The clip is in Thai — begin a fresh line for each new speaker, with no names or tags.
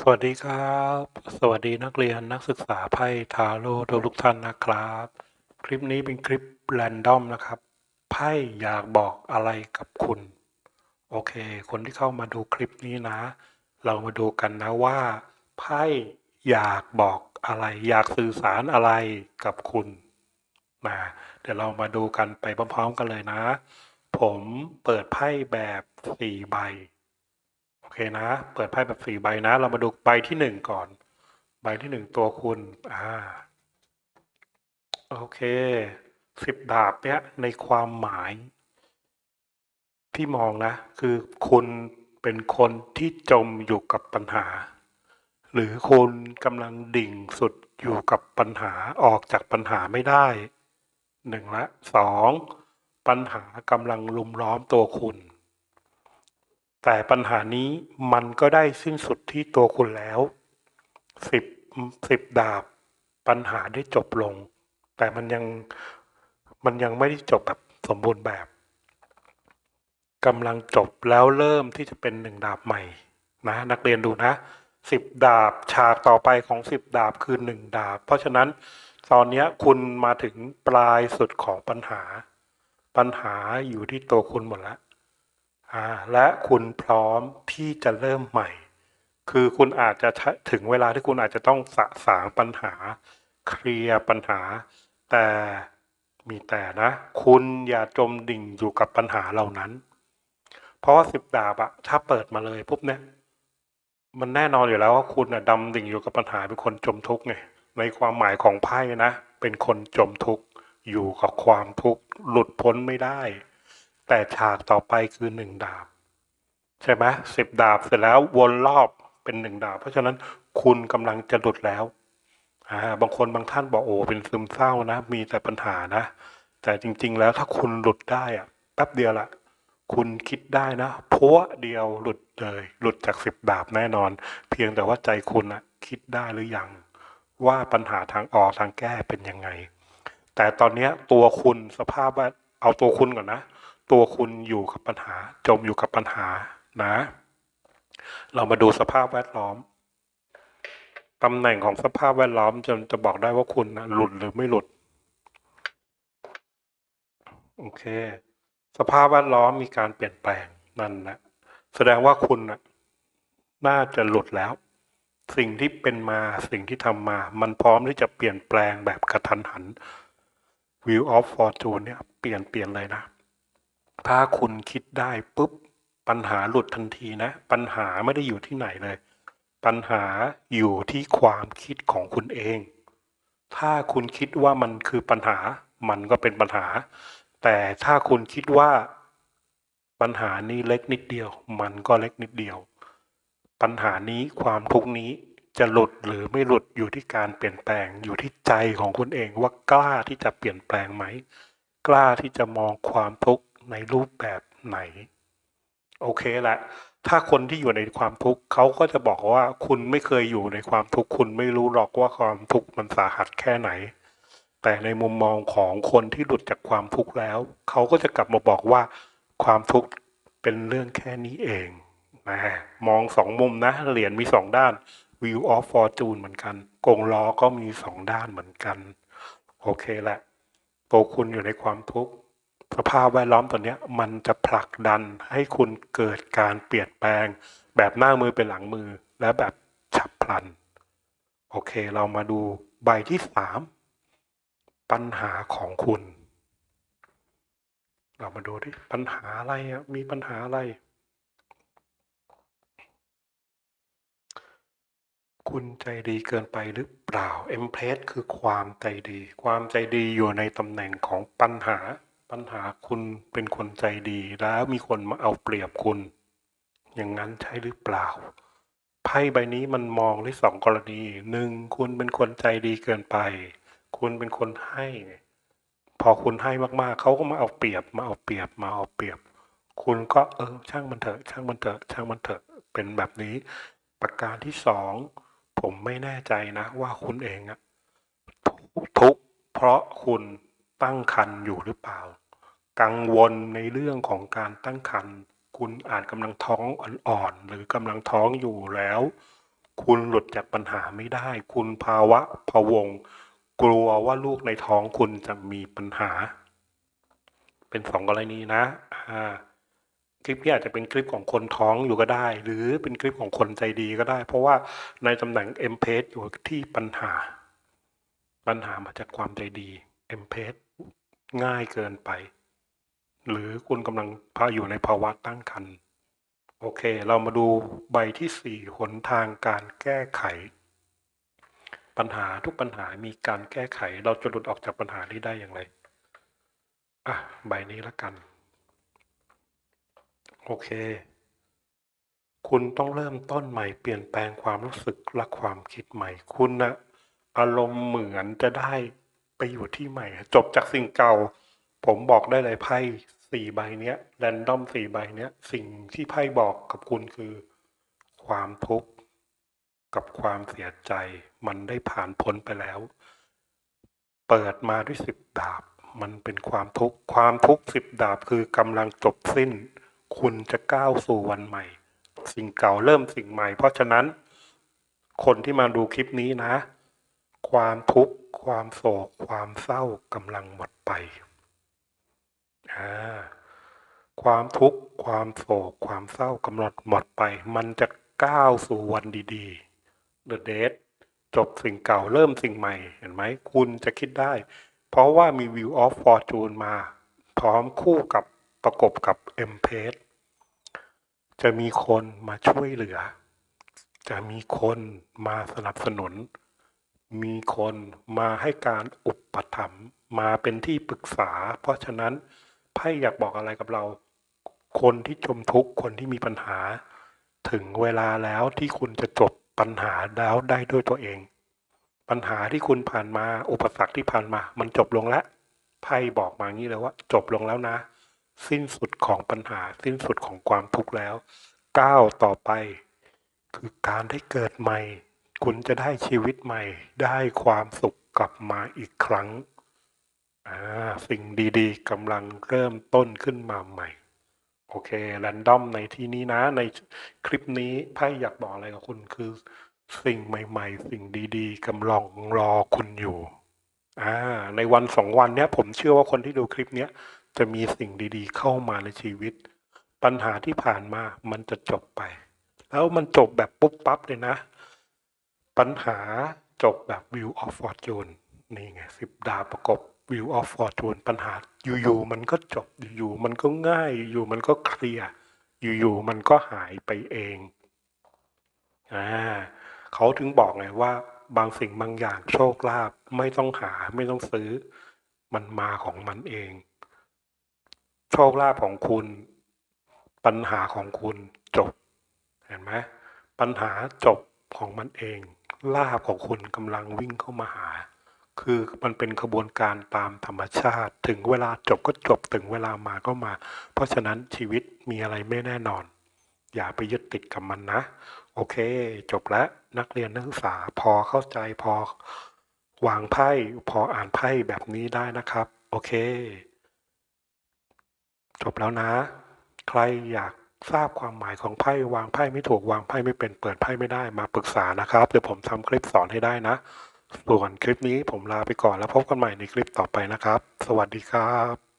สวัสดีครับ สวัสดีนักเรียนนักศึกษาไพ่ทาโร่ทุกท่านนะครับ คลิปนี้เป็นคลิปแรนดอมนะครับ ไพ่อยากบอกอะไรกับคุณ โอเค คนที่เข้ามาดูคลิปนี้นะ เรามาดูกันนะว่า ไพ่อยากบอกอะไร อยากสื่อสารอะไรกับคุณนะเดี๋ยวเรามาดูกันไปพร้อมๆกันเลยนะ ผมเปิดไพ่แบบสี่ใบ เคนะ เปิดไพ่แบบสี่ใบนะ เรามาดูใบที่หนึ่งก่อน ใบที่หนึ่งตัวคุณ อ่า โอเค สิบดาบเนี้ยในความหมายที่มองนะ คือคุณเป็นคนที่จมอยู่กับปัญหา หรือคุณกำลังดิ่งสุดอยู่กับปัญหาออกจากปัญหาไม่ได้หนึ่งละสองปัญหากำลังลุมล้อมตัวคุณ แต่ปัญหานี้มันก็ได้สิ้นสุดที่ตัวคุณแล้วสิบสิบดาบ ปัญหาได้จบลง แต่มันยังมันยังไม่ได้จบแบบสมบูรณ์แบบกำลังจบแล้วเริ่มที่จะเป็นหนึ่งดาบใหม่นะนักเรียนดูนะสิบดาบฉากต่อไปของสิบดาบคือหนึ่งดาบ เพราะฉะนั้นตอนนี้คุณมาถึงปลายสุดของปัญหา ปัญหาอยู่ที่ตัวคุณหมดแล้ว และคุณพร้อมที่จะเริ่มใหม่ คือคุณอาจจะถึงเวลาที่คุณอาจจะต้องสะสางปัญหา เคลียร์ปัญหา แต่มีแต่นะ คุณอย่าจมดิ่งอยู่กับปัญหาเหล่านั้น เพราะว่าสิบดาบอะถ้าเปิดมาเลยปุ๊บเนี่ยมันแน่นอนอยู่แล้วว่าคุณอะดำดิ่งอยู่กับปัญหาเป็นคนจมทุกข์ไงในความหมายของไพ่นะ เป็นคนจมทุกข์อยู่กับความทุกข์หลุดพ้นไม่ได้ แต่ฉากต่อไปคือหนึ่งดาบ ใช่ไหมสิบดาบเสร็จแล้ววนรอบเป็นหนึ่งดาบ เพราะฉะนั้นคุณกำลังจะหลุดแล้วอ่าบางคนบางท่านบอกโอ้เป็นซึมเศร้านะ มีแต่ปัญหานะ แต่จริง ๆ แล้วถ้าคุณหลุดได้อะแป๊บเดียวละคุณคิดได้นะพัวเดียวหลุดเลย หลุดจากสิบดาบแน่นอน เพียงแต่ว่าใจคุณอะคิดได้หรือยังว่าปัญหาทางออกทางแก้เป็นยังไง แต่ตอนนี้ตัวคุณสภาพว่าเอาตัวคุณก่อนนะ ตัวคุณอยู่กับปัญหา จมอยู่กับปัญหานะ เรามาดูสภาพแวดล้อมตำแหน่งของสภาพแวดล้อมจะจะบอกได้ว่าคุณนะหลุดหรือไม่หลุด โอเค สภาพแวดล้อมมีการเปลี่ยนแปลงนั่นนะแสดงว่าคุณนะน่าจะหลุดแล้ว สิ่งที่เป็นมาสิ่งที่ทำมา มันพร้อมที่จะเปลี่ยนแปลงแบบกระทันหัน View of Fortune เนี่ย เปลี่ยนเปลี่ยนเลยนะ ถ้าคุณคิดได้ปุ๊บปัญหาหลุดทันทีนะ ปัญหาไม่ได้อยู่ที่ไหนเลย ปัญหาอยู่ที่ความคิดของคุณเอง ถ้าคุณคิดว่ามันคือปัญหา มันก็เป็นปัญหา แต่ถ้าคุณคิดว่าปัญหานี้เล็กนิดเดียว มันก็เล็กนิดเดียว ปัญหานี้ความทุกนี้จะหลุดหรือไม่หลุดอยู่ที่การเปลี่ยนแปลงอยู่ที่ใจของคุณเองว่ากล้าที่จะเปลี่ยนแปลงไหม กล้าที่จะมองความทุกข์ ในรูปแบบไหน โอเคแหละถ้าคนที่อยู่ในความทุกข์เขาก็จะบอกว่าคุณไม่เคยอยู่ในความทุกข์คุณไม่รู้หรอกว่าความทุกข์มันสาหัสแค่ไหน แต่ในมุมมองของคนที่หลุดจากความทุกข์แล้วเขาก็จะกลับมาบอกว่า ความทุกข์เป็นเรื่องแค่นี้เองนะมองสองมุมนะเหรียญมีสองด้าน View of Fortune เหมือนกันกงล้อก็มีสองด้านเหมือนกัน โอเคแหละตัวคุณอยู่ในความทุกข์ สภาพแวดล้อมตัวนี้มันจะผลักดันให้คุณเกิดการเปลี่ยนแปลง แบบหน้ามือเป็นหลังมือและแบบฉับพลัน โอเค เรามาดูใบที่สามปัญหาของคุณ เรามาดูที่ปัญหาอะไรอะมีปัญหาอะไร คุณใจดีเกินไปหรือเปล่าเอ็มเพรสคือความใจดี ความใจดีอยู่ในตำแหน่งของปัญหา ปัญหาคุณเป็นคนใจดีแล้วมีคนมาเอาเปรียบคุณ อย่างนั้นใช่หรือเปล่า ไพ่ใบนี้มันมองได้สองกรณีหนึ่งคุณเป็นคนใจดีเกินไป คุณเป็นคนให้ พอคุณให้มากๆ เขาก็มาเอาเปรียบมาเอาเปรียบมาเอาเปรียบ คุณก็เออช่างมันเถอะ ช่างมันเถอะ ช่างมันเถอะเป็นแบบนี้ ประการที่สองผมไม่แน่ใจนะ ว่าคุณเองอะทุกเพราะคุณตั้งคันอยู่หรือเปล่า กังวลในเรื่องของการตั้งคันคุณอาจกำลังท้องอ่อนๆหรือกำลังท้องอยู่แล้ว คุณหลุดจากปัญหาไม่ได้ คุณภาวะพะวง กลัวว่าลูกในท้องคุณจะมีปัญหา เป็นสองกรณีนะคลิปนี้อาจจะเป็นคลิปของคนท้องอยู่ก็ได้ หรือเป็นคลิปของคนใจดีก็ได้ เพราะว่าในตำแหน่ง m p a g e อยู่ที่ปัญหา ปัญหามาจากความใจดี m p a g e ง่ายเกินไป หรือคุณกำลังพาอยู่ในภาวะตั้งครรภ์โอเค เรามาดูใบที่สี่หนทางการแก้ไข ปัญหาทุกปัญหามีการแก้ไข เราจะหลุดออกจากปัญหานี้ได้อย่างไรอะใบนี้ละกัน โอเค คุณต้องเริ่มต้นใหม่เปลี่ยนแปลงความรู้สึกและความคิดใหม่ คุณนะอารมณ์เหมือนจะได้ไปอยู่ที่ใหม่ จบจากสิ่งเก่า ผมบอกได้เลยไพ่สี่ใบเนี้ยแรนดอมสี่ใบเนี้ย สิ่งที่ไพ่บอกกับคุณคือ ความทุกข์กับความเสียใจ มันได้ผ่านพ้นไปแล้ว เปิดมาด้วยสิบดาบ มันเป็นความทุกข์ความทุกข์สิบดาบคือกำลังจบสิ้น คุณจะก้าวสู่วันใหม่ สิ่งเก่าเริ่มสิ่งใหม่ เพราะฉะนั้น คนที่มาดูคลิปนี้นะ ความทุกข์ความโศกความเศร้ากำลังหมดไป ความทุกข์ความโศกความเศร้ากำลังหมดไป มันจะก้าวสู่วันดีๆ The Date จบสิ่งเก่าเริ่มสิ่งใหม่ เห็นไหมคุณจะคิดได้ เพราะว่ามี View of Fortune มา พร้อมคู่กับประกบกับ m p a g e จะมีคนมาช่วยเหลือ จะมีคนมาสนับสนุน มีคนมาให้การอุปถัมภ์มาเป็นที่ปรึกษา เพราะฉะนั้น ไพ่อยากบอกอะไรกับเรา คนที่จมทุกข์คนที่มีปัญหา ถึงเวลาแล้วที่คุณจะจบปัญหาแล้วได้ด้วยตัวเอง ปัญหาที่คุณผ่านมาอุปสรรคที่ผ่านมา มันจบลงแล้วไพ่บอกมางี้เลยว่า จบลงแล้วนะ สิ้นสุดของปัญหา สิ้นสุดของความทุกข์แล้วก้าวต่อไป คือการได้เกิดใหม่ คุณจะได้ชีวิตใหม่ ได้ความสุขกลับมาอีกครั้ง สิ่งดีๆกำลังเริ่มต้นขึ้นมาใหม่ โอเคแรนดอมในที่นี้นะ ในคลิปนี้ไพ่อยากบอกอะไรกับคุณคือ สิ่งใหม่ ๆ สิ่งดีๆกำลังรอคุณอยู่อ่าในวันสองวันเนี้ย ผมเชื่อว่าคนที่ดูคลิปเนี้ยจะมีสิ่งดีๆเข้ามาในชีวิต ปัญหาที่ผ่านมามันจะจบไป แล้วมันจบแบบปุ๊บปั๊บเลยนะ ปัญหาจบแบบ View of Fortune นี่ไงสิบดาวประกบ View of Fortune ปัญหา อยู่ๆมันก็จบอยู่ๆมันก็ง่าย อยู่ๆมันก็เคลียร์อยู่ๆมันก็หายไปเองอ่าเขาถึงบอกไงว่า บางสิ่งบางอย่างโชคลาภไม่ต้องหาไม่ต้องซื้อ มันมาของมันเอง โชคลาภของคุณ ปัญหาของคุณจบ เห็นไหมปัญหาจบของมันเองลาภของคุณกำลังวิ่งเข้ามาหา คือมันเป็นขบวนการตามธรรมชาติ ถึงเวลาจบก็จบถึงเวลามาก็มา เพราะฉะนั้นชีวิตมีอะไรไม่แน่นอน อย่าไปยึดติดกับมันนะ โอเค จบแล้วนักเรียนนักศึกษาพอเข้าใจพอ วางไพ่พออ่านไพ่แบบนี้ได้นะครับ โอเค จบแล้วนะ ใครอยากทราบความหมายของไพ่วางไพ่ไม่ถูกวางไพ่ไม่เป็นเปิดไพ่ไม่ได้มาปรึกษานะครับเดี๋ยวผมทำคลิปสอนให้ได้นะ ส่วนคลิปนี้ผมลาไปก่อนแล้วพบกันใหม่ในคลิปต่อไปนะครับ สวัสดีครับ